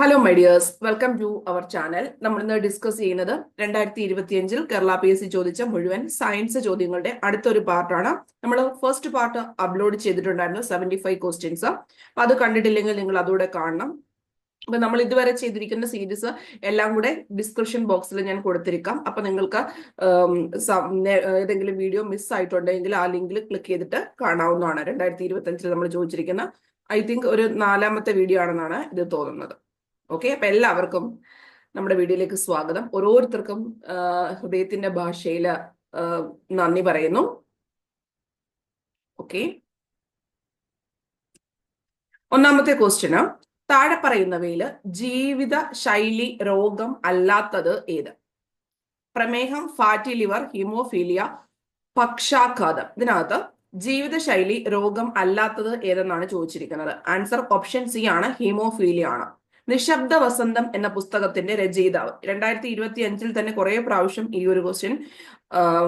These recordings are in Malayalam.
Hello my dears welcome to our channel നമ്മൾ ഇന്ന് ഡിസ്കസ് ചെയ്യുന്നത് രണ്ടായിരത്തി ഇരുപത്തിയഞ്ചിൽ കേരള പി എസ് സി ചോദിച്ച മുഴുവൻ സയൻസ് ചോദ്യങ്ങളുടെ അടുത്തൊരു പാർട്ടാണ്. നമ്മൾ ഫസ്റ്റ് പാർട്ട് അപ്ലോഡ് ചെയ്തിട്ടുണ്ടായിരുന്നു സെവന്റി ഫൈവ് ക്വസ്റ്റ്യൻസ് അപ്പൊ അത് കണ്ടിട്ടില്ലെങ്കിൽ നിങ്ങൾ അതുകൂടെ കാണണം. അപ്പൊ നമ്മൾ ഇതുവരെ ചെയ്തിരിക്കുന്ന സീരീസ് എല്ലാം കൂടെ ഡിസ്ക്രിപ്ഷൻ ബോക്സിൽ ഞാൻ കൊടുത്തിരിക്കാം. അപ്പൊ നിങ്ങൾക്ക് ഏതെങ്കിലും വീഡിയോ മിസ് ആയിട്ടുണ്ടെങ്കിൽ ആ ലിങ്കിൽ ക്ലിക്ക് ചെയ്തിട്ട് കാണാവുന്നതാണ്. രണ്ടായിരത്തി ഇരുപത്തി അഞ്ചിൽ നമ്മൾ ചോദിച്ചിരിക്കുന്ന ഐ തിങ്ക് ഒരു നാലാമത്തെ വീഡിയോ ആണെന്നാണ് ഇത് തോന്നുന്നത്. ഓക്കെ അപ്പൊ എല്ലാവർക്കും നമ്മുടെ വീഡിയോയിലേക്ക് സ്വാഗതം. ഓരോരുത്തർക്കും ഹൃദയത്തിന്റെ ഭാഷയിൽ നന്ദി പറയുന്നു. ഓക്കെ ഒന്നാമത്തെ ക്വസ്റ്റ്യന് താഴെ പറയുന്നവയിൽ ജീവിത ശൈലി രോഗം അല്ലാത്തത് ഏത്? പ്രമേഹം ഫാറ്റി ലിവർ ഹീമോഫീലിയ പക്ഷാഘാതം. ഇതിനകത്ത് ജീവിതശൈലി രോഗം അല്ലാത്തത് ഏതെന്നാണ് ചോദിച്ചിരിക്കുന്നത്? ആൻസർ ഓപ്ഷൻ സി ആണ് ഹീമോഫീലിയ ആണ്. നിശബ്ദ വസന്തം എന്ന പുസ്തകത്തിന്റെ രചയിതാവ്. രണ്ടായിരത്തി ഇരുപത്തി അഞ്ചിൽ തന്നെ കുറെ പ്രാവശ്യം ഈ ഒരു ക്വസ്റ്റ്യൻ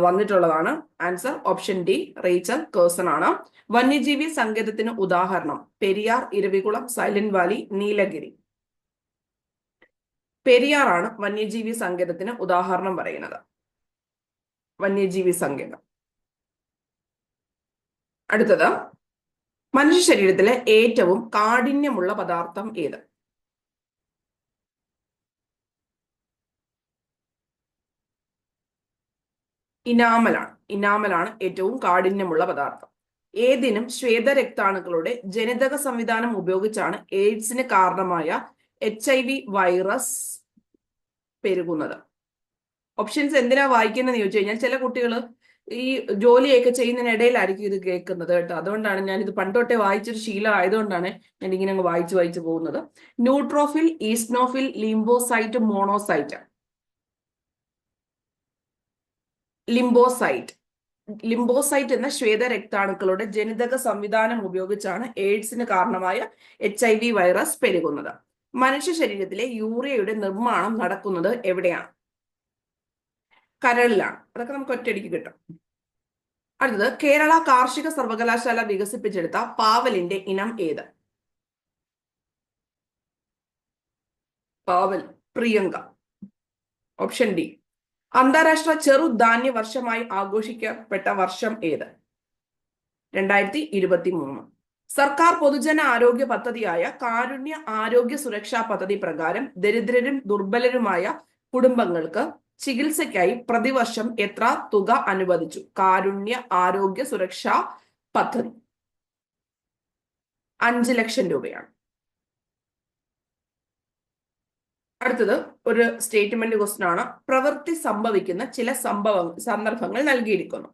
വന്നിട്ടുള്ളതാണ്. Answer option D Rachel Carson ആണ്. വന്യജീവി സങ്കേതത്തിന് ഉദാഹരണം. Periyar Eravikulam Silent Valley Nilgiri. പെരിയാറാണ് വന്യജീവി സങ്കേതത്തിന് ഉദാഹരണം പറയുന്നത്. വന്യജീവി സങ്കേതം. അടുത്തത് മനുഷ്യ ശരീരത്തിലെ ഏറ്റവും കാഠിന്യമുള്ള പദാർത്ഥം ഏത്? ഇനാമലാണ്. ഇനാമലാണ് ഏറ്റവും കാഠിന്യമുള്ള പദാർത്ഥം. ഏതിനും ശ്വേതരക്താണുക്കളുടെ ജനിതക സംവിധാനം ഉപയോഗിച്ചാണ് എയ്ഡ്സിന് കാരണമായ എച്ച് ഐ വി വൈറസ് പെരുകുന്നത്. ഓപ്ഷൻസ് എന്തിനാ വായിക്കുന്നതെന്ന് ചോദിച്ചു കഴിഞ്ഞാൽ ചില കുട്ടികൾ ഈ ജോലിയൊക്കെ ചെയ്യുന്നതിനിടയിലായിരിക്കും ഇത് കേൾക്കുന്നത് കേട്ടോ. അതുകൊണ്ടാണ് ഞാൻ ഇത് പണ്ടോട്ടെ വായിച്ചൊരു ശീലം ആയതുകൊണ്ടാണ് ഞാൻ ഇങ്ങനെ അങ്ങ് വായിച്ച് വായിച്ച് പോകുന്നത്. Neutrophil eosinophil lymphocyte monocyte. Lymphocyte. Lymphocyte എന്ന ശ്വേത രക്താണുക്കളുടെ ജനിതക സംവിധാനം ഉപയോഗിച്ചാണ് എയ്ഡ്സിന് കാരണമായ എച്ച് ഐ വി വൈറസ് പെരുകുന്നത്. മനുഷ്യ ശരീരത്തിലെ യൂറിയയുടെ നിർമ്മാണം നടക്കുന്നത് എവിടെയാണ്? കരളിലാണ്. അതൊക്കെ നമുക്ക് ഒറ്റയടിക്ക് കിട്ടും. അടുത്തത് കേരള കാർഷിക സർവകലാശാല വികസിപ്പിച്ചെടുത്ത പാവലിന്റെ ഇനം ഏത്? പാവൽ പ്രിയങ്ക. Option D. അന്താരാഷ്ട്ര ചെറുധാന്യ വർഷമായി ആഘോഷിക്കപ്പെട്ട വർഷം ഏത്? രണ്ടായിരത്തി ഇരുപത്തി മൂന്ന്. സർക്കാർ പൊതുജന ആരോഗ്യ പദ്ധതിയായ കാരുണ്യ ആരോഗ്യ സുരക്ഷാ പദ്ധതി പ്രകാരം ദരിദ്രരും ദുർബലരുമായ കുടുംബങ്ങൾക്ക് ചികിത്സയ്ക്കായി പ്രതിവർഷം എത്ര തുക അനുവദിച്ചു? കാരുണ്യ ആരോഗ്യ സുരക്ഷാ പദ്ധതി. അഞ്ച് ലക്ഷം രൂപയാണ്. അടുത്തത് ഒരു സ്റ്റേറ്റ്മെന്റ് ക്വസ്റ്റൻ ആണ്. പ്രവൃത്തി സംഭവിക്കുന്ന ചില സംഭവ സന്ദർഭങ്ങൾ നൽകിയിരിക്കുന്നു.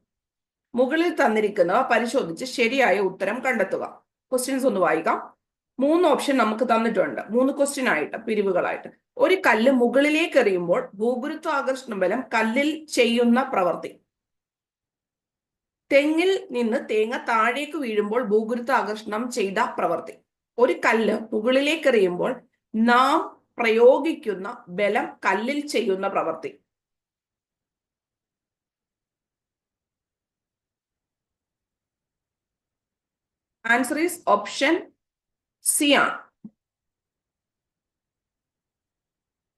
മുകളിൽ തന്നിരിക്കുന്നവ പരിശോധിച്ച് ശരിയായ ഉത്തരം കണ്ടെത്തുക. ക്വസ്റ്റ്യൻസ് ഒന്ന് വായിക്കാം. മൂന്ന് ഓപ്ഷൻ നമുക്ക് തന്നിട്ടുണ്ട്. മൂന്ന് ക്വസ്റ്റ്യൻ ആയിട്ട് പിരിവുകളായിട്ട്. ഒരു കല്ല് മുകളിലേക്ക് എറിയുമ്പോൾ ഭൂഗുരുത്വാകർഷണ ബലം കല്ലിൽ ചെയ്യുന്ന പ്രവൃത്തി. തെങ്ങിൽ നിന്ന് തേങ്ങ താഴേക്ക് വീഴുമ്പോൾ ഭൂഗുരുത്വാകർഷണം ചെയ്ത പ്രവൃത്തി. ഒരു കല്ല് മുകളിലേക്ക് എറിയുമ്പോൾ നാം പ്രയോഗിക്കുന്ന ബലം കല്ലിൽ ചെയ്യുന്ന പ്രവൃത്തി ആൻസർ ഈസ് ഓപ്ഷൻ സി ആണ്.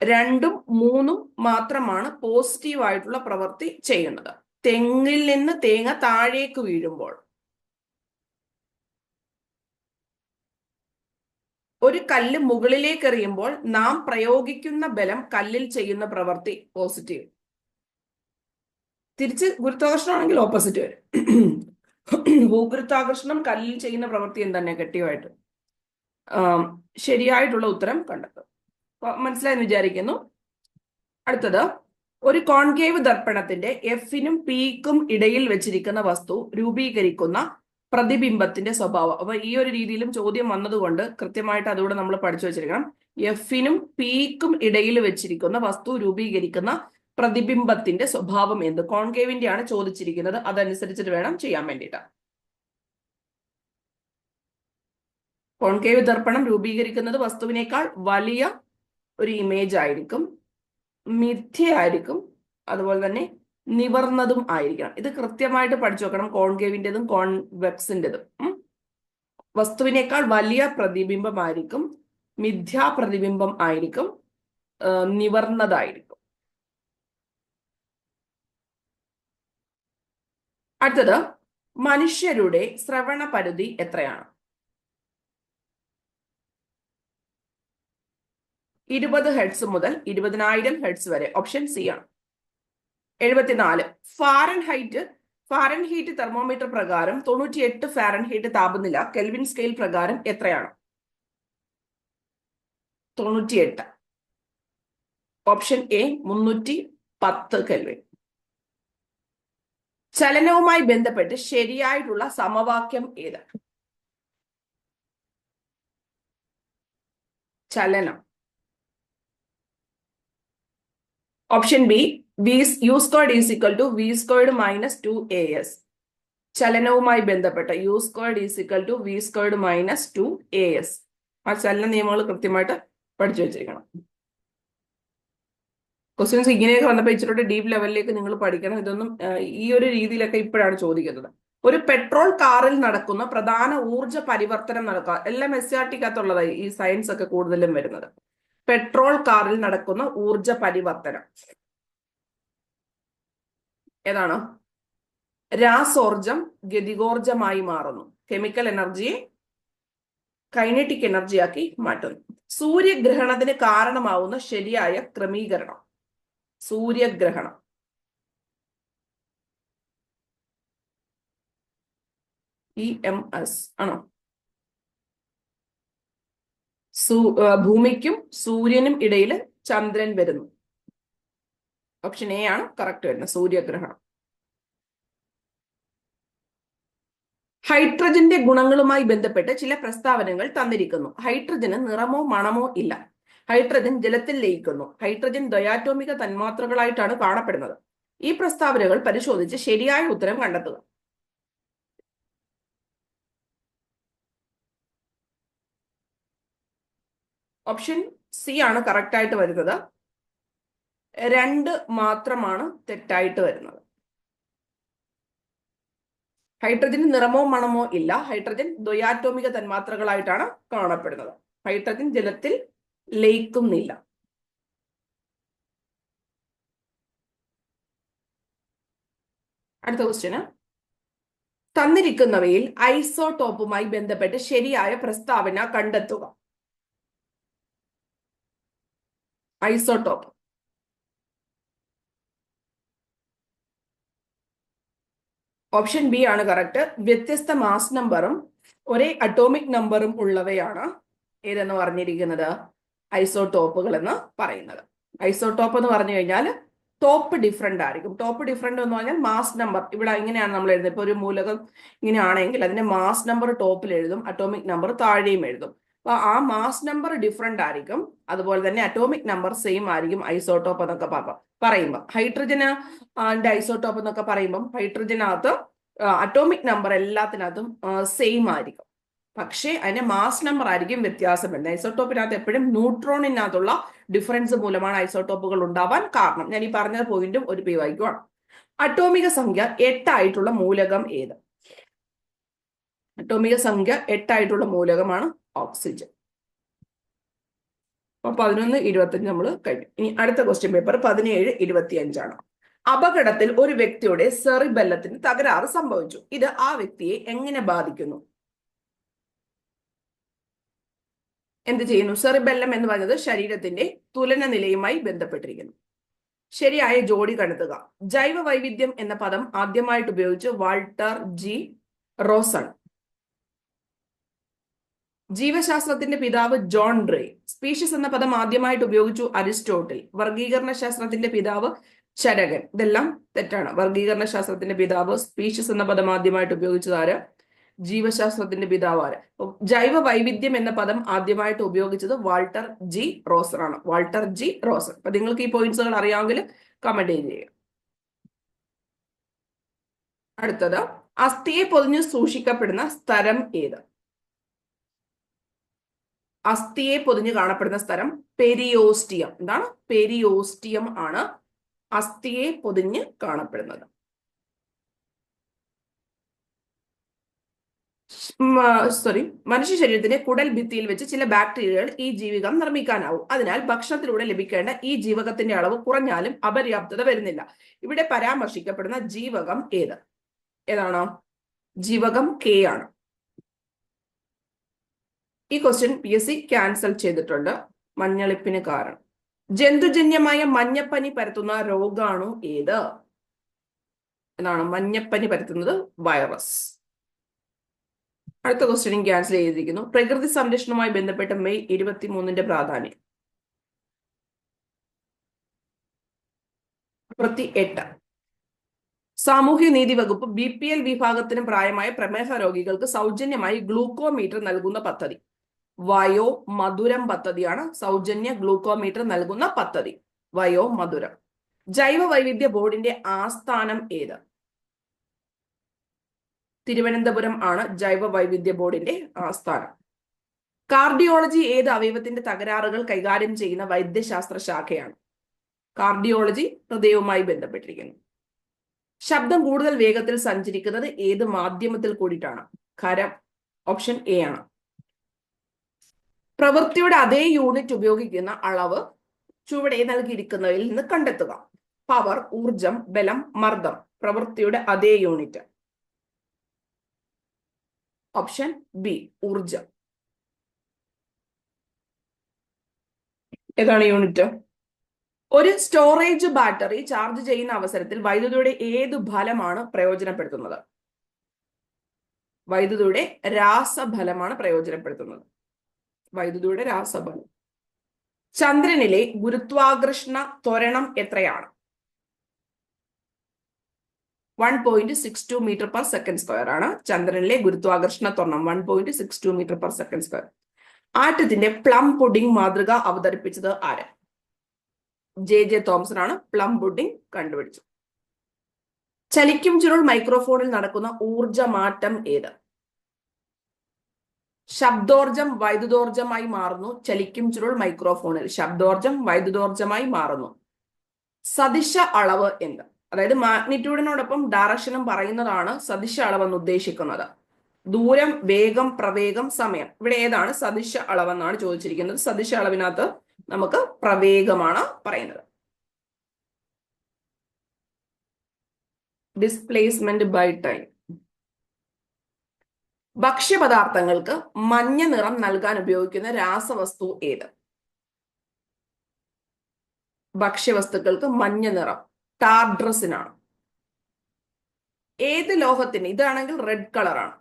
രണ്ടും മൂന്നും മാത്രമാണ് പോസിറ്റീവ് ആയിട്ടുള്ള പ്രവൃത്തി ചെയ്യുന്നത്. തെങ്ങിൽ നിന്ന് തേങ്ങ താഴേക്ക് വീഴുമ്പോൾ. ഒരു കല്ല് മുകളിലേക്ക് എറിയുമ്പോൾ നാം പ്രയോഗിക്കുന്ന ബലം കല്ലിൽ ചെയ്യുന്ന പ്രവൃത്തി പോസിറ്റീവ് തിരിച്ച് ഗുരുത്വാകർഷണമാണെങ്കിൽ ഓപ്പോസിറ്റ് വരും. ഭൂഗുരുത്വാകർഷണം കല്ലിൽ ചെയ്യുന്ന പ്രവൃത്തി എന്താണ്? നെഗറ്റീവായിട്ട് ശരിയായിട്ടുള്ള ഉത്തരം കണ്ടെത്തും. മനസ്സിലായെന്ന് വിചാരിക്കുന്നു. അടുത്തത് ഒരു കോൺകേവ് ദർപ്പണത്തിന്റെ എഫിനും പിക്കും ഇടയിൽ വെച്ചിരിക്കുന്ന വസ്തു രൂപീകരിക്കുന്ന പ്രതിബിംബത്തിന്റെ സ്വഭാവം. അപ്പൊ ഈ ഒരു രീതിയിലും ചോദ്യം വന്നതുകൊണ്ട് കൃത്യമായിട്ട് അതുകൂടെ നമ്മൾ പഠിച്ചു വെച്ചിരിക്കണം. എഫിനും പിക്കും ഇടയിൽ വെച്ചിരിക്കുന്ന വസ്തു രൂപീകരിക്കുന്ന പ്രതിബിംബത്തിന്റെ സ്വഭാവം എന്ത്? കോൺകേവിന്റെ ആണ് ചോദിച്ചിരിക്കുന്നത്. അതനുസരിച്ചിട്ട് വേണം ചെയ്യാൻ വേണ്ടിയിട്ട്. കോൺകേവ് ദർപ്പണം രൂപീകരിക്കുന്നത് വസ്തുവിനേക്കാൾ വലിയ ഒരു ഇമേജ് ആയിരിക്കും. മിഥ്യയായിരിക്കും അതുപോലെ തന്നെ നിവർന്നതും ആയിരിക്കണം. ഇത് കൃത്യമായിട്ട് പഠിച്ചു വെക്കണം. കോൺകേവിന്റെതും കോൺവെക്സിന്റെതും വസ്തുവിനേക്കാൾ വലിയ പ്രതിബിംബമായിരിക്കും. മിഥ്യാപ്രതിബിംബം ആയിരിക്കും. നിവർന്നതായിരിക്കും. അടുത്തത് മനുഷ്യരുടെ ശ്രവണ പരിധി എത്രയാണ്? ഇരുപത് ഹെഡ്സ് മുതൽ ഇരുപതിനായിരം ഹെഡ്സ് വരെ. ഓപ്ഷൻ സി ആണ്. എഴുപത്തിനാല്. Fahrenheit Fahrenheit thermometer പ്രകാരം തൊണ്ണൂറ്റി എട്ട് ഫാരൻ ഹീറ്റ് താപനില കെൽവിൻ സ്കെയിൽ പ്രകാരം എത്രയാണ്? തൊണ്ണൂറ്റിയെട്ട്. ഓപ്ഷൻ എ മുന്നൂറ്റി പത്ത് കെൽവിൻ ചലനവുമായി ബന്ധപ്പെട്ട് ശരിയായിട്ടുള്ള സമവാക്യം ഏത്? ചലനം. Option B V U squared is equal to V squared minus two A S ചലനവുമായി ബന്ധപ്പെട്ട U squared is equal to V squared minus two A S ആ ചലന നിയമങ്ങൾ കൃത്യമായിട്ട് പഠിച്ചു വെച്ചിരിക്കണം. ക്വസ്റ്റ്യൻസ് ഇങ്ങനെയൊക്കെ വന്നപ്പോൾ ഇച്ചിരി ഡീപ്പ് ലെവലിലേക്ക് നിങ്ങൾ പഠിക്കണം. ഇതൊന്നും ഈ ഒരു രീതിയിലൊക്കെ ഇപ്പോഴാണ് ചോദിക്കുന്നത്. ഒരു പെട്രോൾ കാറിൽ നടക്കുന്ന പ്രധാന ഊർജ പരിവർത്തനം നടക്കുക. എല്ലാം എസ് ആർ ടിക്കകത്തുള്ളതായി ഈ സയൻസ് ഒക്കെ കൂടുതലും വരുന്നത്. പെട്രോൾ കാറിൽ നടക്കുന്ന ഊർജ പരിവർത്തനം. ഏതാണ്? രാസോർജം ഗതികോർജമായി മാറുന്നു. കെമിക്കൽ എനർജിയെ കൈനറ്റിക് എനർജിയാക്കി മാറ്റുന്നു. സൂര്യഗ്രഹണത്തിന് കാരണമാവുന്ന ശരിയായ ക്രമീകരണം. സൂര്യഗ്രഹണം. ഇ എം എസ് ആണോ? ഭൂമിക്കും സൂര്യനും ഇടയിൽ ചന്ദ്രൻ വരുന്നു. ഓപ്ഷൻ എ ആണ് കറക്റ്റ് വരുന്നത്. സൂര്യഗ്രഹണം. ഹൈഡ്രജന്റെ ഗുണങ്ങളുമായി ബന്ധപ്പെട്ട് ചില പ്രസ്താവനകൾ തന്നിരിക്കുന്നു. ഹൈഡ്രജന് നിറമോ മണമോ ഇല്ല. ഹൈഡ്രജൻ ജലത്തിൽ ലയിക്കുന്നു. ഹൈഡ്രജൻ ദയാറ്റോമിക തന്മാത്രകളായിട്ടാണ് കാണപ്പെടുന്നത്. ഈ പ്രസ്താവനകൾ പരിശോധിച്ച് ശരിയായ ഉത്തരം കണ്ടെത്തുക. ഓപ്ഷൻ സി ആണ് കറക്റ്റ് ആയിട്ട് വരുന്നത്. രണ്ട് മാത്രമാണ് തെറ്റായിട്ട് വരുന്നത്. ഹൈഡ്രജന് നിറമോ മണമോ ഇല്ല. ഹൈഡ്രജൻ ദ്വയാറ്റോമിക തന്മാത്രകളായിട്ടാണ് കാണപ്പെടുന്നത്. ഹൈഡ്രജൻ ജലത്തിൽ ലയിക്കുന്നില്ല. അടുത്ത ക്വസ്റ്റ്യന് തന്നിരിക്കുന്നവയിൽ ഐസോടോപ്പുമായി ബന്ധപ്പെട്ട് ശരിയായ പ്രസ്താവന കണ്ടെത്തുക. ഐസോടോപ്പ്. ഓപ്ഷൻ ബി ആണ് കറക്റ്റ് വ്യത്യസ്ത മാസ് നമ്പറും ഒരേ അറ്റോമിക് നമ്പറും ഉള്ളവയാണ് ഏതെന്ന് പറഞ്ഞിരിക്കുന്നത്? ഐസോടോപ്പുകൾ എന്ന് പറയുന്നത്. ഐസോടോപ്പ് എന്ന് പറഞ്ഞു കഴിഞ്ഞാൽ ടോപ്പ് ഡിഫറെന്റ് ആയിരിക്കും. ടോപ്പ് ഡിഫറെന്റ് എന്ന് പറഞ്ഞാൽ മാസ് നമ്പർ ഇവിടെ ഇങ്ങനെയാണ് നമ്മൾ എഴുതുന്നത്. ഇപ്പൊ ഒരു മൂലകം ഇങ്ങനെയാണെങ്കിൽ അതിന്റെ മാസ് നമ്പർ ടോപ്പിൽ എഴുതും അറ്റോമിക് നമ്പർ താഴെയും എഴുതും. ആ മാസ് നമ്പർ ഡിഫറെന്റ് ആയിരിക്കും. അതുപോലെ തന്നെ അറ്റോമിക് നമ്പർ സെയിം ആയിരിക്കും ഐസോട്ടോപ്പ് എന്നൊക്കെ പറ- പറയുമ്പോൾ ഹൈഡ്രജന് ഐസോട്ടോപ്പ് എന്നൊക്കെ പറയുമ്പം ഹൈഡ്രജനകത്ത് അറ്റോമിക് നമ്പർ എല്ലാത്തിനകത്തും സെയിം ആയിരിക്കും. പക്ഷേ അതിന്റെ മാസ് നമ്പർ ആയിരിക്കും വ്യത്യാസം വരുന്നത്. ഐസോട്ടോപ്പിനകത്ത് എപ്പോഴും ന്യൂട്രോണിനകത്തുള്ള ഡിഫറൻസ് മൂലമാണ് ഐസോട്ടോപ്പുകൾ ഉണ്ടാവാൻ കാരണം. ഞാൻ ഈ പറഞ്ഞ പോയിന്റും ഒരു പി വായിക്കുവാണ് അറ്റോമിക സംഖ്യ എട്ടായിട്ടുള്ള മൂലകം ഏത്? അറ്റോമിക സംഖ്യ എട്ടായിട്ടുള്ള മൂലകമാണ് ഓക്സിജൻ. അപ്പൊ പതിനൊന്ന് ഇരുപത്തഞ്ച് നമ്മൾ കഴിഞ്ഞു. ഇനി അടുത്ത ക്വസ്റ്റ്യൻ പേപ്പർ പതിനേഴ് ഇരുപത്തി അഞ്ചാണ് അപകടത്തിൽ ഒരു വ്യക്തിയുടെ സെറിബെല്ലത്തിന് തകരാറ് സംഭവിച്ചു. ഇത് ആ വ്യക്തിയെ എങ്ങനെ ബാധിക്കുന്നു? എന്ത് ചെയ്യുന്നു? സെറിബെല്ലം എന്ന് പറയുന്നത് ശരീരത്തിന്റെ തുലന നിലയുമായി ബന്ധപ്പെട്ടിരിക്കുന്നു. ശരിയായ ജോഡി കണ്ടെത്തുക. ജൈവ വൈവിധ്യം എന്ന പദം ആദ്യമായിട്ട് ഉപയോഗിച്ച് വാൾട്ടർ ജി റോസൺ ജീവശാസ്ത്രത്തിന്റെ പിതാവ് ജോൺ ഡ്രേ. സ്പീഷ്യസ് എന്ന പദം ആദ്യമായിട്ട് ഉപയോഗിച്ചു അരിസ്റ്റോട്ടിൽ. വർഗീകരണ ശാസ്ത്രത്തിന്റെ പിതാവ് ചരകൻ. ഇതെല്ലാം തെറ്റാണ്. വർഗീകരണ ശാസ്ത്രത്തിന്റെ പിതാവ് സ്പീഷ്യസ് എന്ന പദം ആദ്യമായിട്ട് ഉപയോഗിച്ചത് ആര്? ജീവശാസ്ത്രത്തിന്റെ പിതാവ് ആര്? ജൈവ വൈവിധ്യം എന്ന പദം ആദ്യമായിട്ട് ഉപയോഗിച്ചത് വാൾട്ടർ ജി റോസർ ആണ്. വാൾട്ടർ ജി റോസർ അപ്പൊ നിങ്ങൾക്ക് ഈ പോയിന്റ്സുകൾ അറിയാമെങ്കിൽ കമന്റ് ചെയ്യുക അടുത്തത് അസ്ഥിയെ പൊതിഞ്ഞ് സൂക്ഷിക്കപ്പെടുന്ന സ്ഥലം ഏത്? അസ്ഥിയെ പൊതിഞ്ഞു കാണപ്പെടുന്ന സ്ഥലം പെരിയോസ്റ്റിയം. എന്താണ്? പെരിയോസ്റ്റിയം ആണ് അസ്ഥിയെ പൊതിഞ്ഞ് കാണപ്പെടുന്നത്. സോറി മനുഷ്യ ശരീരത്തിന്റെ കുടൽ ഭിത്തിയിൽ വെച്ച് ചില ബാക്ടീരിയകൾ ഈ ജീവികം നിർമ്മിക്കാനാവും. അതിനാൽ ഭക്ഷണത്തിലൂടെ ലഭിക്കേണ്ട ഈ ജീവകത്തിന്റെ അളവ് കുറഞ്ഞാലും അപര്യാപ്തത വരുന്നില്ല. ഇവിടെ പരാമർശിക്കപ്പെടുന്ന ജീവകം ഏത്? ഏതാണോ? ജീവകം കെ ആണ്. ഈ question P S C cancel ചെയ്തിട്ടുണ്ട്. മഞ്ഞളിപ്പിന് കാരണം. ജന്തുജന്യമായ മഞ്ഞപ്പനി പരത്തുന്ന രോഗാണു ഏത്? എന്നാണ് മഞ്ഞപ്പനി പരത്തുന്നത് വൈറസ് അടുത്ത ക്വസ്റ്റ്യനും ക്യാൻസൽ ചെയ്തിരിക്കുന്നു. പ്രകൃതി സംരക്ഷണവുമായി ബന്ധപ്പെട്ട മെയ് ഇരുപത്തി മൂന്നിന്റെ പ്രാധാന്യം. മുപ്പത്തി എട്ട് സാമൂഹ്യ നീതി വകുപ്പ് ബി പി എൽ വിഭാഗത്തിനും പ്രായമായ പ്രമേഹ രോഗികൾക്ക് സൗജന്യമായി ഗ്ലൂക്കോമീറ്റർ നൽകുന്ന പദ്ധതി. വയോ മധുരം പദ്ധതിയാണ് സൗജന്യ ഗ്ലൂക്കോമീറ്റർ നൽകുന്ന പദ്ധതി. വയോ മധുരം. ജൈവ വൈവിധ്യ ബോർഡിന്റെ ആസ്ഥാനം ഏത്? തിരുവനന്തപുരം ആണ് ജൈവ വൈവിധ്യ ബോർഡിന്റെ ആസ്ഥാനം. കാർഡിയോളജി ഏത് അവയവത്തിന്റെ തകരാറുകൾ കൈകാര്യം ചെയ്യുന്ന വൈദ്യശാസ്ത്ര ശാഖയാണ്? കാർഡിയോളജി ഹൃദയവുമായി ബന്ധപ്പെട്ടിരിക്കുന്നു. ശബ്ദം കൂടുതൽ വേഗത്തിൽ സഞ്ചരിക്കുന്നത് ഏത് മാധ്യമത്തിൽ കൂടിയിട്ടാണ്? ഖരം. ഓപ്ഷൻ എ ആണ്. പ്രവൃത്തിയുടെ അതേ യൂണിറ്റ് ഉപയോഗിക്കുന്ന അളവ് ചുവടെ നൽകിയിരിക്കുന്നതിൽ നിന്ന് കണ്ടെത്തുക. പവർ ഊർജം ബലം മർദ്ദം. പ്രവൃത്തിയുടെ അതേ യൂണിറ്റ് ഓപ്ഷൻ ബി ഊർജം ഏതാണ് യൂണിറ്റ് ഒരു സ്റ്റോറേജ് ബാറ്ററി ചാർജ് ചെയ്യുന്ന അവസരത്തിൽ വൈദ്യുതിയുടെ ഏത് ഫലമാണ് പ്രയോജനപ്പെടുത്തുന്നത്? വൈദ്യുതിയുടെ രാസഫലമാണ് പ്രയോജനപ്പെടുത്തുന്നത്. വൈദ്യുതിയുടെ രാസബലം. ചന്ദ്രനിലെ ഗുരുത്വാകർഷണ ത്വരണം എത്രയാണ്? One point six two metre per second square ആണ് ചന്ദ്രനിലെ ഗുരുത്വാകർഷണ ത്വരണം one point six two metre per second square ആറ്റത്തിന്റെ plum pudding മാതൃക അവതരിപ്പിച്ചത് ആര്? ജെ ജെ തോംസൺ ആണ് പ്ലം പുഡിംഗ് കണ്ടുപിടിച്ചത്. ചലിക്കും ചുരുൾ മൈക്രോഫോണിൽ നടക്കുന്ന ഊർജ മാറ്റം ഏത്? ശബ്ദോർജം വൈദ്യുതോർജമായി മാറുന്നു. ചലിക്കും ചുരുൾ മൈക്രോഫോണിൽ ശബ്ദോർജം വൈദ്യുതോർജമായി മാറുന്നു. സദിശ അളവ് എന്ത്? അതായത് മാഗ്നിറ്റ്യൂഡിനോടൊപ്പം ഡയറക്ഷനും പറയുന്നതാണ് സദിശ അളവ് എന്ന് ഉദ്ദേശിക്കുന്നത്. ദൂരം വേഗം പ്രവേഗം സമയം. ഇവിടെ ഏതാണ്? സദിശ അളവെന്നാണ് ചോദിച്ചിരിക്കുന്നത്. സദിശ അളവിനകത്ത് നമുക്ക് പ്രവേഗമാണ് പറയുന്നത്. ഡിസ്പ്ലേസ്മെന്റ് ബൈ ടൈം ഭക്ഷ്യപദാർത്ഥങ്ങൾക്ക് മഞ്ഞ നിറം നൽകാൻ ഉപയോഗിക്കുന്ന രാസവസ്തു ഏത്? ഭക്ഷ്യവസ്തുക്കൾക്ക് മഞ്ഞ നിറം ടാർഡ്രസിനാണ് ഏത് ലോഹത്തിന് ഇതാണെങ്കിൽ റെഡ് കളറാണ്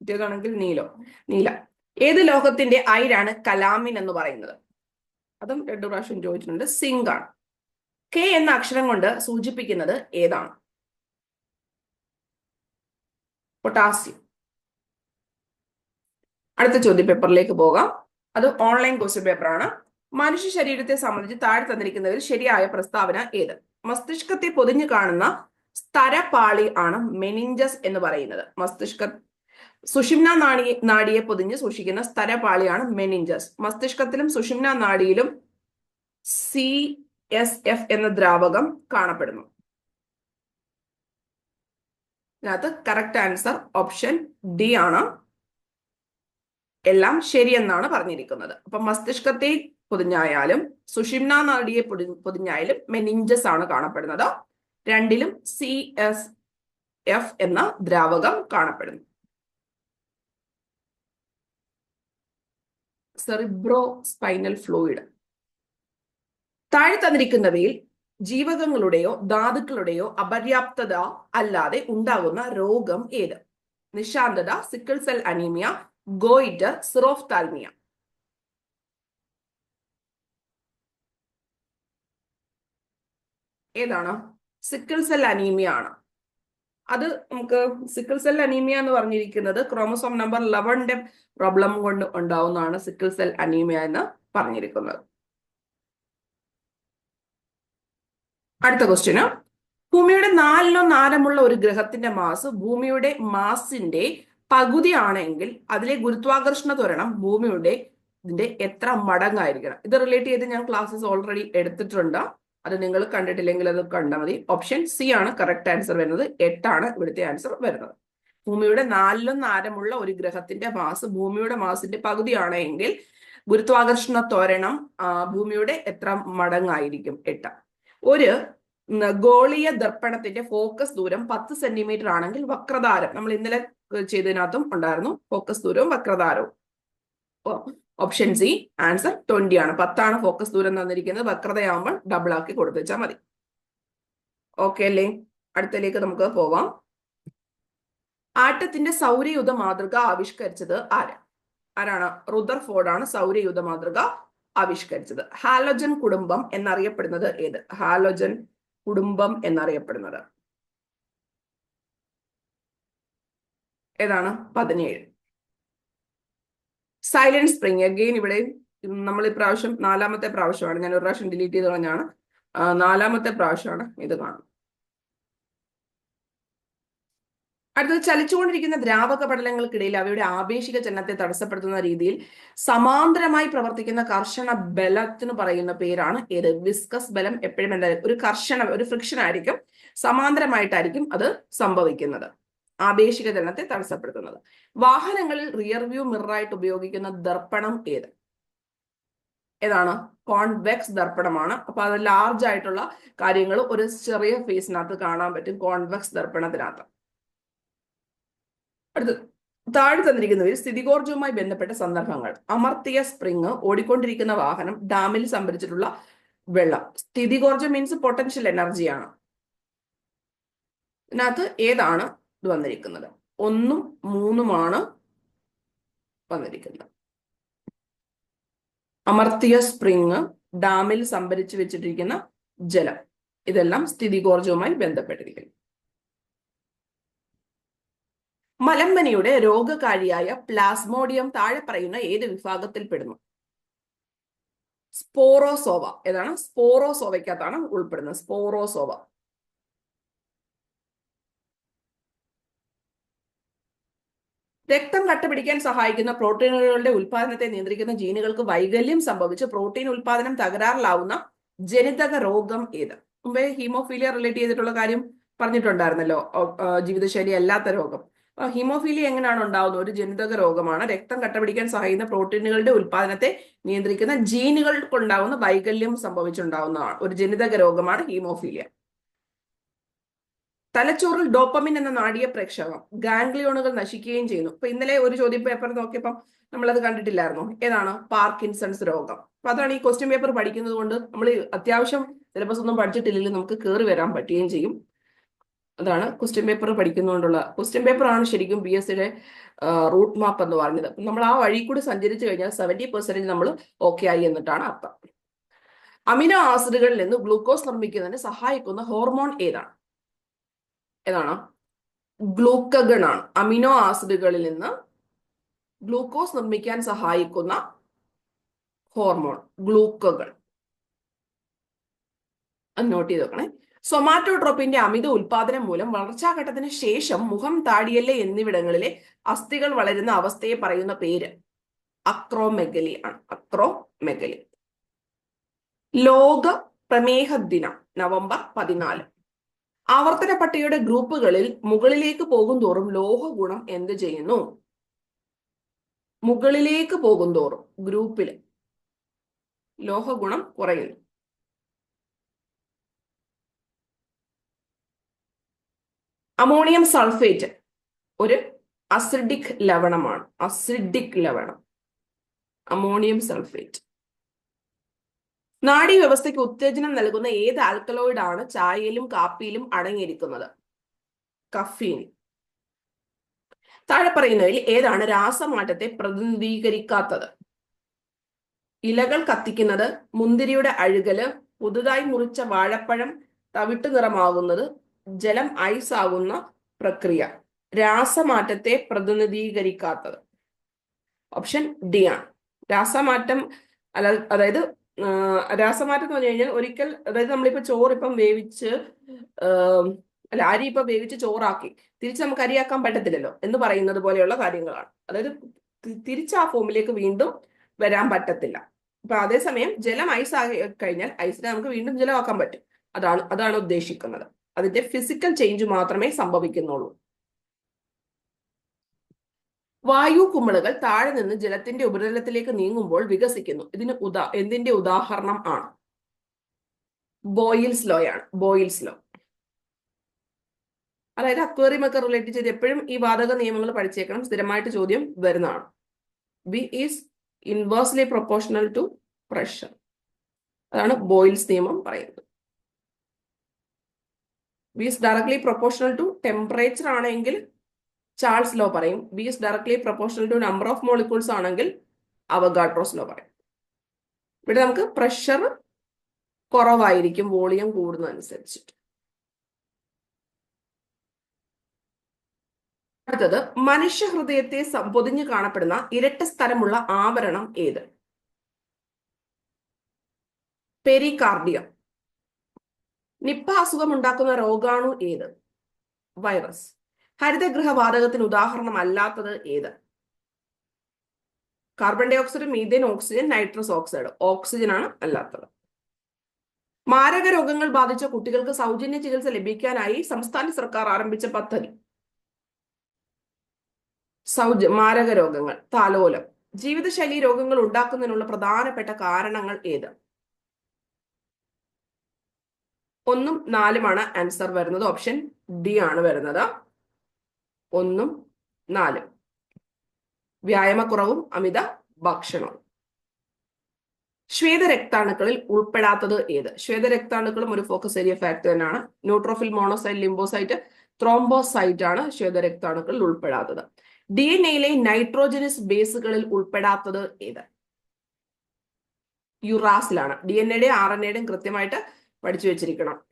മറ്റേതാണെങ്കിൽ നീലോ നീല. ഏത് ലോഹത്തിന്റെ അയിരാണ് കലാമിൻ എന്ന് പറയുന്നത്? അതും രണ്ടു പ്രാവശ്യം ചോദിച്ചിട്ടുണ്ട് സിങ്ക് ആണ് കെ എന്ന അക്ഷരം കൊണ്ട് സൂചിപ്പിക്കുന്നത് ഏതാണ്? പൊട്ടാസ്യം അടുത്ത ചോദ്യ പേപ്പറിലേക്ക് പോകാം. അത് ഓൺലൈൻ ക്വസ്റ്റ്യൻ പേപ്പറാണ് മനുഷ്യ ശരീരത്തെ സംബന്ധിച്ച് താഴെ തന്നിരിക്കുന്നതിൽ ശരിയായ പ്രസ്താവന ഏത്? മസ്തിഷ്കത്തെ പൊതിഞ്ഞു കാണുന്ന സ്തരപാളി ആണ് മെനിഞ്ചസ് എന്ന് പറയുന്നത്. മസ്തിഷ്ക സുഷിംന നാടി നാടിയെ പൊതിഞ്ഞ് സൂക്ഷിക്കുന്ന സ്തരപാളിയാണ് മെനിഞ്ചസ് മസ്തിഷ്കത്തിലും സുഷിംന നാടിയിലും സി എസ് എഫ് എന്ന ദ്രാവകം കാണപ്പെടുന്നു. ഇതിനകത്ത് കറക്റ്റ് ആൻസർ ഓപ്ഷൻ ഡി ആണ്. എല്ലാം ശരിയെന്നാണ് പറഞ്ഞിരിക്കുന്നത്. അപ്പൊ മസ്തിഷ്കത്തെ പൊതിഞ്ഞായാലും സുഷിമ്ന പൊതി പൊതിഞ്ഞായാലും മെനിഞ്ചസ് ആണ് കാണപ്പെടുന്നത്. രണ്ടിലും സി എസ് എഫ് എന്ന ദ്രാവകം കാണപ്പെടുന്നു. സെറിബ്രോ സ്പൈനൽ ഫ്ലൂയിഡ് താഴെ തന്നിരിക്കുന്നവയിൽ ജീവകങ്ങളുടെയോ ധാതുക്കളുടെയോ അപര്യാപ്തത അല്ലാതെ ഉണ്ടാകുന്ന രോഗം ഏത്? നിശാന്തത sickle cell anaemia goitre xerophthalmia ഏതാണ്? സിക്കിൾ സെൽ അനീമിയ ആണ്. അത് നമുക്ക് സിക്കിൾ സെൽ അനീമിയ എന്ന് പറഞ്ഞിരിക്കുന്നത് ക്രോമസോം നമ്പർ ലെവന്റെ പ്രോബ്ലം കൊണ്ട് ഉണ്ടാവുന്നതാണ് സിക്കിൾ സെൽ അനീമിയ എന്ന് പറഞ്ഞിരിക്കുന്നത്. അടുത്ത ക്വസ്റ്റ്യന് ഭൂമിയുടെ നാലിലോ നാലമുള്ള ഒരു ഗ്രഹത്തിന്റെ മാസ് ഭൂമിയുടെ മാസിന്റെ പകുതിയാണെങ്കിൽ അതിലെ ഗുരുത്വാകർഷണ ത്വരണം ഭൂമിയുടെ ഇതിന്റെ എത്ര മടങ്ങായിരിക്കണം? ഇത് റിലേറ്റ് ചെയ്ത് ഞാൻ ക്ലാസ്സസ് ഓൾറെഡി എടുത്തിട്ടുണ്ട്. അത് നിങ്ങൾ കണ്ടിട്ടില്ലെങ്കിൽ അത് കണ്ടാൽ മതി. ഓപ്ഷൻ സി ആണ് കറക്റ്റ് ആൻസർ വരുന്നത്. എട്ടാണ് ഇവിടുത്തെ ആൻസർ വരുന്നത്. ഭൂമിയുടെ നാലിലും ആരമുള്ള ഒരു ഗ്രഹത്തിന്റെ മാസ് ഭൂമിയുടെ മാസിന്റെ പകുതിയാണെങ്കിൽ ഗുരുത്വാകർഷണ ത്വരണം ഭൂമിയുടെ എത്ര മടങ്ങായിരിക്കും? എട്ട്. ഒരു ഗോളീയ ദർപ്പണത്തിന്റെ ഫോക്കസ് ദൂരം പത്ത് സെന്റിമീറ്റർ ആണെങ്കിൽ വക്രതാരം. നമ്മൾ ഇന്നലെ ചെയ്തതിനകത്തും ഉണ്ടായിരുന്നു. ഫോക്കസ് ദൂരവും വക്രതാരവും. ഓപ്ഷൻ സി ആൻസർ ട്വന്റി ആണ്. പത്താണ് ഫോക്കസ് ദൂരം തന്നിരിക്കുന്നത്. വക്രതയാകുമ്പോൾ ഡബിൾ ആക്കി കൊടുത്തു വെച്ചാൽ മതി. ഓക്കെ അല്ലേ? അടുത്തലേക്ക് നമുക്ക് പോവാം. ആട്ടത്തിന്റെ സൗരയുധ മാതൃക ആവിഷ്കരിച്ചത് ആര്? ആരാണ്? റുദർഫോർഡാണ് സൗരയുധ മാതൃക. ആവിഷ്കരിച്ചത്. ഹാലോജൻ കുടുംബം എന്നറിയപ്പെടുന്നത് ഏത്? ഹാലോജൻ കുടുംബം എന്നറിയപ്പെടുന്നത്. ഏതാണ്? പതിനേഴ്. Silent spring. അഗെയിൻ ഇവിടെ നമ്മൾ ഇപ്രാവശ്യം നാലാമത്തെ പ്രാവശ്യമാണ്. ഞാൻ ഒരു പ്രാവശ്യം ഡിലീറ്റ് ചെയ്ത് കളഞ്ഞാണ് നാലാമത്തെ പ്രാവശ്യമാണ് ഇത് കാണുന്നത്. അടുത്തത് ചലിച്ചുകൊണ്ടിരിക്കുന്ന ദ്രാവക പടലങ്ങൾക്കിടയിൽ അവയുടെ ആപേക്ഷിക ചലനത്തെ തടസ്സപ്പെടുത്തുന്ന രീതിയിൽ സമാന്തരമായി പ്രവർത്തിക്കുന്ന കർഷണ ബലത്തിന് പറയുന്ന പേരാണ് ഏത്? വിസ്കസ് ബലം എപ്പോഴും എന്താ? ഒരു കർഷണ ഒരു ഫ്രിക്ഷൻ ആയിരിക്കും. സമാന്തരമായിട്ടായിരിക്കും അത് സംഭവിക്കുന്നത്. ആപേക്ഷിക ചലനത്തെ തടസ്സപ്പെടുത്തുന്നത്. വാഹനങ്ങളിൽ റിയർ വ്യൂ മിററായിട്ട് ഉപയോഗിക്കുന്ന ദർപ്പണം ഏത്? ഏതാണ്? കോൺവെക്സ് ദർപ്പണമാണ്. അപ്പൊ അത് ലാർജ് ആയിട്ടുള്ള കാര്യങ്ങൾ ഒരു ചെറിയ ഫേസിനകത്ത് കാണാൻ പറ്റും കോൺവെക്സ് ദർപ്പണത്തിനകത്ത്. അടുത്ത് താഴെ തന്നിരിക്കുന്നവയിൽ സ്ഥിതികോർജവുമായി ബന്ധപ്പെട്ട സന്ദർഭങ്ങൾ. അമർത്തിയ സ്പ്രിങ് ഓടിക്കൊണ്ടിരിക്കുന്ന വാഹനം ഡാമിൽ സംഭരിച്ചിട്ടുള്ള വെള്ളം. സ്ഥിതികോർജം മീൻസ് പൊട്ടൻഷ്യൽ എനർജിയാണ് ഇതിനകത്ത് ഏതാണ് ഇത് വന്നിരിക്കുന്നത്? ഒന്നും മൂന്നുമാണ് വന്നിരിക്കുന്നത്. അമർത്തിയ സ്പ്രിങ് ഡാമിൽ സംഭരിച്ചു വെച്ചിട്ടിരിക്കുന്ന ജലം. ഇതെല്ലാം സ്ഥിതികോർജവുമായി ബന്ധപ്പെട്ടിരിക്കുന്നു. മലമ്പനിയുടെ രോഗകാരിയായ പ്ലാസ്മോഡിയം താഴെ പറയുന്ന ഏത് വിഭാഗത്തിൽ പെടുന്നു? സ്പോറോസോവ ഏതാണ് സ്പോറോസോവയ്ക്കകത്താണ് ഉൾപ്പെടുന്നത്. സ്പോറോസോവ. രക്തം കട്ടപിടിക്കാൻ സഹായിക്കുന്ന പ്രോട്ടീനുകളുടെ ഉൽപാദനത്തെ നിയന്ത്രിക്കുന്ന ജീനുകൾക്ക് വൈകല്യം സംഭവിച്ച് പ്രോട്ടീൻ ഉൽപാദനം തകരാറിലാവുന്ന ജനിതക രോഗം ഏത്? മുമ്പേ ഹീമോഫീലിയ റിലേറ്റ് ചെയ്തിട്ടുള്ള കാര്യം പറഞ്ഞിട്ടുണ്ടായിരുന്നല്ലോ. ജീവിതശൈലി അല്ലാത്ത രോഗം. ഹീമോഫീലിയ എങ്ങനെയാണ് ഉണ്ടാവുന്നത്? ഒരു ജനിതക രോഗമാണ്. രക്തം കട്ടപിടിക്കാൻ സഹായിക്കുന്ന പ്രോട്ടീനുകളുടെ ഉൽപാദനത്തെ നിയന്ത്രിക്കുന്ന ജീനുകൾക്കുണ്ടാവുന്ന വൈകല്യം സംഭവിച്ചുണ്ടാവുന്നതാണ്. ഒരു ജനിതക രോഗമാണ് ഹീമോഫീലിയ. തലച്ചോറിൽ ഡോപ്പമിൻ എന്ന നാടിയ പ്രേക്ഷകം ഗാംഗ്ലിയോണുകൾ നശിക്കുകയും ചെയ്യുന്നു. ഇപ്പൊ ഇന്നലെ ഒരു ചോദ്യം പേപ്പർ നോക്കിയപ്പം നമ്മളത് കണ്ടിട്ടില്ലായിരുന്നു. ഏതാണ്? പാർക്കിൻസൺസ് രോഗം. അപ്പൊ അതാണ് ഈ ക്വസ്റ്റ്യൻ പേപ്പർ പഠിക്കുന്നത് കൊണ്ട് നമ്മൾ അത്യാവശ്യം സിലബസ് ഒന്നും പഠിച്ചിട്ടില്ലെങ്കിൽ നമുക്ക് കയറി വരാൻ പറ്റുകയും ചെയ്യും. അതാണ് ക്വസ്റ്റ്യൻ പേപ്പർ പഠിക്കുന്നതുകൊണ്ടുള്ള ക്വസ്റ്റ്യൻ പേപ്പർ ആണ് ശരിക്കും പി എസ് സിയുടെ റൂട്ട് മാപ്പ് എന്ന് പറഞ്ഞത് നമ്മൾ ആ വഴി കൂടി സഞ്ചരിച്ചു കഴിഞ്ഞാൽ സെവന്റി പെർസെന്റേജ് നമ്മൾ ഓക്കെ ആയി എന്നിട്ടാണ് അർത്ഥം. അമിനോ ആസിഡുകളിൽ നിന്ന് ഗ്ലൂക്കോസ് നിർമ്മിക്കുന്നതിന് സഹായിക്കുന്ന ഹോർമോൺ ഏതാണ്? ഏതാണ്? ഗ്ലൂക്കഗൺ ആണ് അമിനോ ആസിഡുകളിൽ നിന്ന് ഗ്ലൂക്കോസ് നിർമ്മിക്കാൻ സഹായിക്കുന്ന ഹോർമോൺ ഗ്ലൂക്കഗൺ. നോട്ട് ചെയ്ത് വെക്കണേ. സൊമാറ്റോട്രോപ്പിന്റെ അമിത ഉൽപാദനം മൂലം വളർച്ചാഘട്ടത്തിന് ശേഷം മുഖം താടിയല്ല എന്നിവിടങ്ങളിലെ അസ്ഥികൾ വളരുന്ന അവസ്ഥയെ പറയുന്ന പേര് അക്രോമെഗലി ആണ് അക്രോമെഗലി. ലോക പ്രമേഹ ദിനം നവംബർ പതിനാല്. ആവർത്തന പട്ടികയുടെ ഗ്രൂപ്പുകളിൽ മുകളിലേക്ക് പോകും തോറും ലോഹ ഗുണം എന്ത് ചെയ്യുന്നു? മുകളിലേക്ക് പോകും തോറും ഗ്രൂപ്പിൽ ലോഹ ഗുണം കുറയുന്നു. അമോണിയം സൾഫേറ്റ് ഒരു അസിഡിക് ലവണമാണ്. അസിഡിക് ലവണം. Ammonium sulphate. നാഡീവ്യവസ്ഥയ്ക്ക് ഉത്തേജനം നൽകുന്ന ഏത് ആൽക്കലോയിഡ് ആണ് ചായയിലും കാപ്പിയിലും അടങ്ങിയിരിക്കുന്നത്? കഫീൻ താഴെ പറയുന്നതിൽ ഏതാണ് രാസമാറ്റത്തെ പ്രതിനിധീകരിക്കാത്തത്? ഇലകൾ കത്തിക്കുന്നത് മുന്തിരിയുടെ അഴുകൽ പുതുതായി മുറിച്ച വാഴപ്പഴം തവിട്ട് നിറമാകുന്നത് ജലം ഐസ് ആകുന്ന പ്രക്രിയ. രാസമാറ്റത്തെ പ്രതിനിധീകരിക്കാത്തത്. ഓപ്ഷൻ ഡി ആണ്. രാസമാറ്റം അല്ല അതായത് രാസമാറ്റം എന്ന് പറഞ്ഞു കഴിഞ്ഞാൽ ഒരിക്കൽ അതായത് നമ്മളിപ്പോ ചോറ് ഇപ്പം വേവിച്ച് അല്ല അരി ഇപ്പൊ വേവിച്ച് ചോറാക്കി തിരിച്ച് നമുക്ക് അരിയാക്കാൻ പറ്റത്തില്ലല്ലോ എന്ന് പറയുന്നത് പോലെയുള്ള കാര്യങ്ങളാണ്. അതായത് തിരിച്ച് ആ ഫോമിലേക്ക് വീണ്ടും വരാൻ പറ്റത്തില്ല. അപ്പൊ അതേസമയം ജലം ഐസ് ആയി കഴിഞ്ഞാൽ ഐസിനെ നമുക്ക് വീണ്ടും ജലമാക്കാൻ പറ്റും. അതാണ് അതാണ് ഉദ്ദേശിക്കുന്നത്. അതിന്റെ ഫിസിക്കൽ ചേഞ്ച് മാത്രമേ സംഭവിക്കുന്നുള്ളൂ. വായു കുമിളകൾ താഴെ നിന്ന് ജലത്തിന്റെ ഉപരിതലത്തിലേക്ക് നീങ്ങുമ്പോൾ വികസിക്കുന്നു. ഇതിന് ഉദാ എന്തിന്റെ ഉദാഹരണം ആണ്? ബോയിൽസ് ആണ് ബോയിൽസ് ലോ. അതായത് അക്വേറിയം ഒക്കെ റിലേറ്റ് ചെയ്ത് എപ്പോഴും ഈ വാതക നിയമങ്ങൾ പഠിച്ചേക്കണം സ്ഥിരമായിട്ട് ചോദ്യം വരുന്നതാണ്. V is inversely proportional to pressure അതാണ് ബോയിൽസ് നിയമം പറയുന്നത്. V is directly proportional to temperature ആണെങ്കിൽ ചാൾസ് ലോ പറയും. V is directly proportional to number of molecules ആണെങ്കിൽ അവഗാഡ്രോസ് ലോ പറയും. ഇവിടെ നമുക്ക് പ്രഷർ കുറവായിരിക്കും വോളിയം കൂടുന്നതനുസരിച്ചിട്ട്. അടുത്തത് മനുഷ്യ ഹൃദയത്തെ പൊതിഞ്ഞു കാണപ്പെടുന്ന ഇരട്ട സ്ഥലമുള്ള ആവരണം ഏത്? പെരികാർഡിയം. നിപ്പ അസുഖം ഉണ്ടാക്കുന്ന രോഗാണു ഏത്? വൈറസ്. ഹരിതഗൃഹവാതകത്തിന് ഉദാഹരണം അല്ലാത്തത് ഏത്? Carbon dioxide methane oxygen nitrous oxide oxygen ആണ് അല്ലാത്തത്. മാരക രോഗങ്ങൾ ബാധിച്ച കുട്ടികൾക്ക് സൗജന്യ ചികിത്സ ലഭിക്കാനായി സംസ്ഥാന സർക്കാർ ആരംഭിച്ച പദ്ധതി. സൗജ മാരക രോഗങ്ങൾ താലോലം. ജീവിതശൈലി രോഗങ്ങൾ ഉണ്ടാക്കുന്നതിനുള്ള പ്രധാനപ്പെട്ട കാരണങ്ങൾ ഏത്? ഒന്നും നാലുമാണ് ആൻസർ വരുന്നത്. ഓപ്ഷൻ ഡി ആണ് വരുന്നത്. ഒന്നും നാലും. വ്യായാമക്കുറവും അമിത ഭക്ഷണവും. ശ്വേതരക്താണുക്കളിൽ ഉൾപ്പെടാത്തത് ഏത്? ശ്വേതരക്താണുക്കളും ഒരു ഫോക്കസ് ഏരിയ ഫാക്ടർ തന്നെയാണ്. ന്യൂട്രോഫിൽ മോണോസൈറ്റ് ലിംബോസൈറ്റ് ത്രോംബോസൈറ്റ് ആണ് ശ്വേതരക്താണുക്കളിൽ ഉൾപ്പെടാത്തത്. ഡി എൻ എയിലെ നൈട്രോജനസ് ബേസുകളിൽ ഉൾപ്പെടാത്തത് ഏത്? യുറാസിലാണ് ഡി എൻ എയുടെയും ആർ എൻ എയുടെയും കൃത്യമായിട്ട് പഠിച്ചു വെച്ചിരിക്കണം.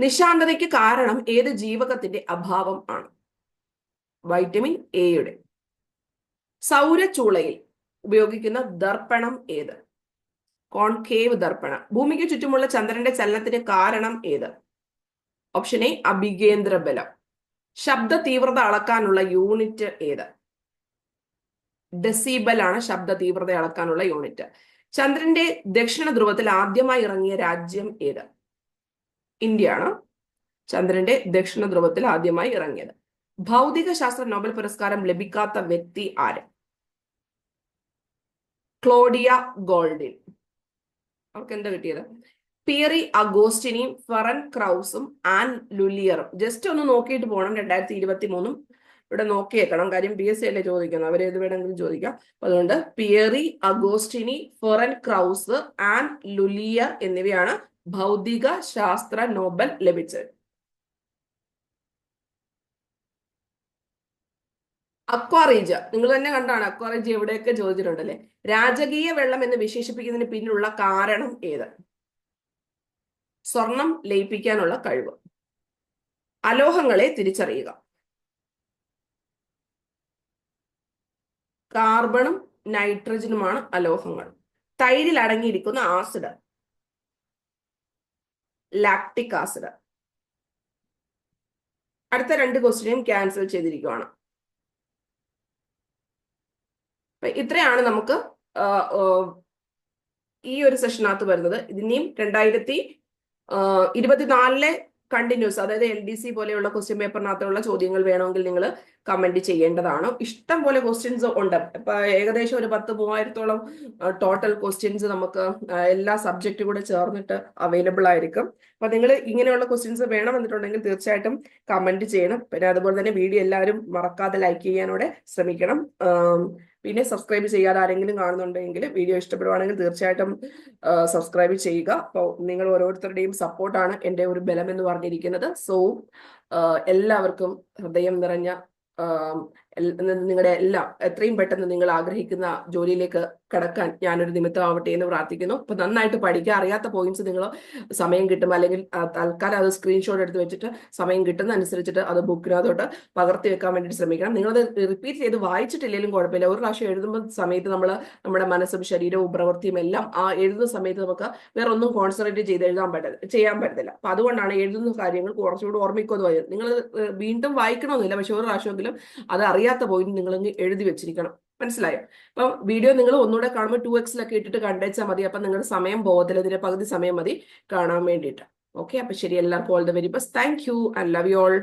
നിശാന്തതയ്ക്ക് കാരണം ഏത് ജീവകത്തിന്റെ അഭാവം ആണ്? വൈറ്റമിൻ എയുടെ സൗരചൂളയിൽ ഉപയോഗിക്കുന്ന ദർപ്പണം ഏത്? കോൺകേവ് ദർപ്പണം. ഭൂമിക്ക് ചുറ്റുമുള്ള ചന്ദ്രന്റെ ചലനത്തിന് കാരണം ഏത്? ഓപ്ഷൻ എ അഭികേന്ദ്ര ബലം. ശബ്ദ തീവ്രത അളക്കാനുള്ള യൂണിറ്റ് ഏത്? ഡെസിബൽ ആണ് ശബ്ദ തീവ്രത അളക്കാനുള്ള യൂണിറ്റ് ചന്ദ്രന്റെ ദക്ഷിണ ധ്രുവത്തിൽ ആദ്യമായി ഇറങ്ങിയ രാജ്യം ഏത്? ഇന്ത്യയാണ്. ചന്ദ്രന്റെ ദക്ഷിണ ധ്രുവത്തിൽ ആദ്യമായി ഇറങ്ങിയത്. ഭൗതിക ശാസ്ത്ര നോബൽ പുരസ്കാരം ലഭിക്കാത്ത വ്യക്തി ആര്? Claudia Goldin. അവർക്ക് എന്താ കിട്ടിയത്? പിയറി അഗോസ്റ്റിനിയും ഫെറൻ ക്രൗസും ആൻ ലുലിയറും. ജസ്റ്റ് ഒന്ന് നോക്കിയിട്ട് പോകണം രണ്ടായിരത്തി ഇരുപത്തി മൂന്നും ഇവിടെ നോക്കിയേക്കണം. കാര്യം പി എസ് സി അല്ലേ ചോദിക്കുന്നത്? അവർ ഏത് വേണമെങ്കിലും ചോദിക്കാം. അപ്പൊ അതുകൊണ്ട് Pierre Agostini Ferenc Krausz and L'Huillier എന്നിവയാണ് ഭൗതിക ശാസ്ത്ര നോബൽ ലഭിച്ചത്. അക്വാറീജ. നിങ്ങൾ തന്നെ കണ്ടാണ് അക്വാറീജ എവിടെയൊക്കെ ചോദിച്ചിട്ടുണ്ടല്ലേ? രാജകീയ വെള്ളം എന്ന് വിശേഷിപ്പിക്കുന്നതിന് പിന്നിലുള്ള കാരണം ഏത്? സ്വർണം ലയിപ്പിക്കാനുള്ള കഴിവ്. അലോഹങ്ങളെ തിരിച്ചറിയുക. കാർബണും നൈട്രജനുമാണ് അലോഹങ്ങൾ. തൈരിൽ അടങ്ങിയിരിക്കുന്ന ആസിഡ് ലാക്ടിക് ആസിഡ്. അടുത്ത രണ്ട് ക്വസ്റ്റ്യനും ക്യാൻസൽ ചെയ്തിരിക്കുകയാണ് ഇത്രയാണ് നമുക്ക് ഈ ഒരു സെഷനകത്ത് വരുന്നത്. ഇതിനെയും രണ്ടായിരത്തി ഇരുപത്തിനാലിലെ കണ്ടിന്യൂസ് അതായത് എൽ ഡി സി പോലെയുള്ള ക്വസ്റ്റ്യൻ പേപ്പറിനകത്തുള്ള ചോദ്യങ്ങൾ വേണമെങ്കിൽ നിങ്ങൾ കമന്റ് ചെയ്യേണ്ടതാണ്. ഇഷ്ടം പോലെ ക്വസ്റ്റ്യൻസ് ഉണ്ട്. ഇപ്പൊ ഏകദേശം ഒരു പത്ത് മൂവായിരത്തോളം ടോട്ടൽ ക്വസ്റ്റ്യൻസ് നമുക്ക് എല്ലാ സബ്ജക്റ്റും കൂടെ ചേർന്നിട്ട് അവൈലബിൾ ആയിരിക്കും. അപ്പൊ നിങ്ങൾ ഇങ്ങനെയുള്ള ക്വസ്റ്റ്യൻസ് വേണമെന്നിട്ടുണ്ടെങ്കിൽ തീർച്ചയായിട്ടും കമന്റ് ചെയ്യണം. പിന്നെ അതുപോലെ തന്നെ വീഡിയോ എല്ലാവരും മറക്കാതെ ലൈക്ക് ചെയ്യാനോടെ ശ്രമിക്കണം. പിന്നെ സബ്സ്ക്രൈബ് ചെയ്യാതെ ആരെങ്കിലും കാണുന്നുണ്ടെങ്കിൽ വീഡിയോ ഇഷ്ടപ്പെടുവാണെങ്കിൽ തീർച്ചയായിട്ടും സബ്സ്ക്രൈബ് ചെയ്യുക. അപ്പോൾ നിങ്ങൾ ഓരോരുത്തരുടെയും സപ്പോർട്ടാണ് എന്റെ ഒരു ബലം എന്ന് പറഞ്ഞിരിക്കുന്നത് സോ എല്ലാവർക്കും ഹൃദയം നിറഞ്ഞ നിങ്ങളുടെ എല്ലാം എത്രയും പെട്ടെന്ന് നിങ്ങൾ ആഗ്രഹിക്കുന്ന ജോലിയിലേക്ക് കടക്കാൻ ഞാനൊരു നിമിത്തമാവട്ടെ എന്ന് പ്രാർത്ഥിക്കുന്നു. അപ്പൊ നന്നായിട്ട് പഠിക്കുക അറിയാത്ത പോയിന്റ്സ് നിങ്ങൾ സമയം കിട്ടും. അല്ലെങ്കിൽ തൽക്കാലം അത് സ്ക്രീൻഷോട്ട് എടുത്ത് വെച്ചിട്ട് സമയം കിട്ടുന്ന അനുസരിച്ചിട്ട് അത് ബുക്കിനകത്തോട്ട് പകർത്തി വെക്കാൻ വേണ്ടിയിട്ട് ശ്രമിക്കണം. നിങ്ങളത് റിപ്പീറ്റ് ചെയ്ത് വായിച്ചിട്ടില്ലെങ്കിലും കുഴപ്പമില്ല. ഒരു പ്രാവശ്യം എഴുതുമ്പോൾ സമയത്ത് നമ്മൾ നമ്മുടെ മനസ്സും ശരീരവും പ്രവൃത്തിയും എല്ലാം ആ എഴുതുന്ന സമയത്ത് നമുക്ക് വേറെ ഒന്നും കോൺസെൻട്രേറ്റ് ചെയ്ത് എഴുതാൻ പറ്റില്ല ചെയ്യാൻ പറ്റത്തില്ല. അപ്പൊ അതുകൊണ്ടാണ് എഴുതുന്ന കാര്യങ്ങൾ കുറച്ചുകൂടി ഓർമ്മിക്കുമെന്ന് പറയുന്നത്. നിങ്ങൾ വീണ്ടും വായിക്കണമെന്നില്ല. പക്ഷെ ഒരു പ്രാവശ്യമെങ്കിലും അത് അറിയാത്ത പോയിന്റ് നിങ്ങൾ എഴുതി വെച്ചിരിക്കണം. മനസ്സിലായോ? അപ്പൊ വീഡിയോ നിങ്ങൾ ഒന്നുകൂടെ കാണുമ്പോൾ ടു എക്സിലൊക്കെ ഇട്ടിട്ട് കണ്ടേച്ചാൽ മതി. അപ്പൊ നിങ്ങളുടെ സമയം ഇതിന്റെ പകുതി സമയം മതി കാണാൻ വേണ്ടിയിട്ട്. ഓക്കെ അപ്പൊ ശരി എല്ലാവർക്കും all the very best thank you I love you all